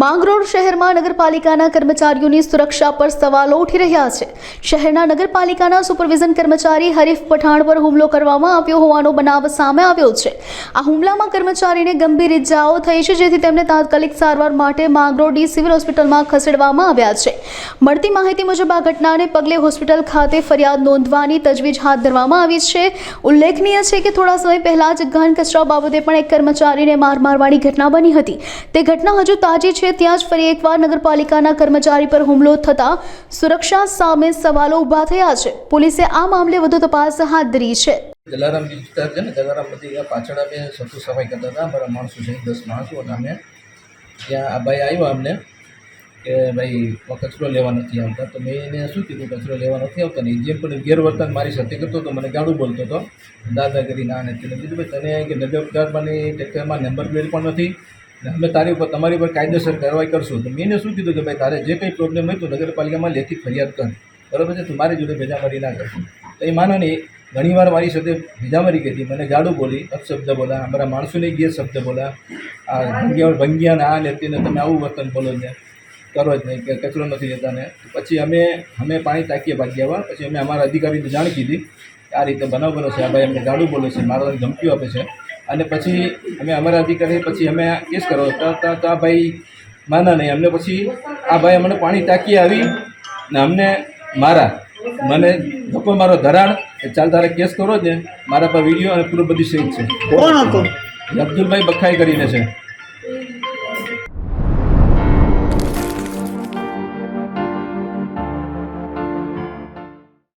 માંગરોળ શહેરમાં નગરપાલિકાના કર્મચારીઓની સુરક્ષા પર સવાલો ઉઠી રહ્યા છે. શહેરના નગરપાલિકાના સુપરવિઝન કર્મચારી હરીફ પઠાણ પર હુમલો કરવામાં આવ્યો હોવાનો બનાવ સામે આવ્યો છે. આ હુમલામાં કર્મચારીને ગંભીર ઇજાઓ થઈ છે, જેથી તેમને તાત્કાલિક સારવાર માટે માંગરોળ સિવિલ હોસ્પિટલમાં ખસેડવામાં આવ્યા છે. મળતી માહિતી મુજબ આ ઘટનાને પગલે હોસ્પિટલ ખાતે ફરિયાદ નોંધવાની તજવીજ હાથ ધરવામાં આવી છે. ઉલ્લેખનીય છે કે થોડા સમય પહેલા જ ઘન કચરા બાબતે પણ એક કર્મચારીને માર મારવાની ઘટના બની હતી. તે ઘટના હજુ તાજી છે ત્યાં જ ફરી એકવાર નગરપાલિકાના કર્મચારી પર હુમલો થતા સુરક્ષા સામે સવાલો ઊભા થયા છે. પોલીસે આ મામલે વધુ તપાસ હાથ ધરી છે. જલારામ વિસ્તાર છે ને, જલારામ બધી પાછળ અમે સતુ સફાઈ કરતા હતા. અમારા માણસો છે, દસ માણસો અને અમે ત્યાં આ ભાઈ આવ્યો અમને કે ભાઈ કચરો લેવા નથી આવતા. તો મેં એને શું કીધું, કચરો લેવા નથી આવતા. ને જે પણ ગેરવર્તન મારી સાથે કરતો હતો, મને ગાડું બોલતો હતો. દાદાગીરી ના નથી કીધું, ભાઈ, તને કે નગરપાલિકાની ટેક્ટરમાં નંબર પ્લેટ પણ નથી. અમે તારી ઉપર, તમારી ઉપર કાયદેસર કાર્યવાહી કરશું. તો મેં એને શું કીધું કે ભાઈ, તારે જે કંઈ પ્રોબ્લેમ હોય તો નગરપાલિકામાં લેખિત ફરિયાદ કર. બરાબર છે? તું મારી જોડે ભેજામારી ના કર તો એ માનો નહીં ઘણીવાર મારી સાથે ભેજામારી કરી મને ગાડું બોલી, અપશબ્દ બોલા, અમારા માણસોને ગેર શબ્દ બોલા. આ ભંગિયા ને આ લેતીને તમે આવું વર્તન બોલો ને. કરો જ નહીં, કે કચરો નથી લેતા ને. પછી અમે અમે પાણી ટાંકીએ ભાગ્યા આવ્યા પછી અમે અમારા અધિકારીને જાણ કીધી આ રીતે બનાવ બનો છે. આ ભાઈ અમને ગાડું બોલે છે, મારા ધમકીઓ આપે છે. અને પછી અમે અમારા અધિકારી પછી અમે કેસ કરો તો આ ભાઈ માના નહીં. અમને પછી આ ભાઈ અમને પાણી ટાંકી આવી ને અમને મારા. મને ધક્કો મારો ધરાણ. ચાલ તારે કેસ કરો જ ને. મારા પર વીડિયો અને પૂરું બધી સહિત છે. કોણ હતો? અબ્દુલભાઈ બખાઈ કરીને છે.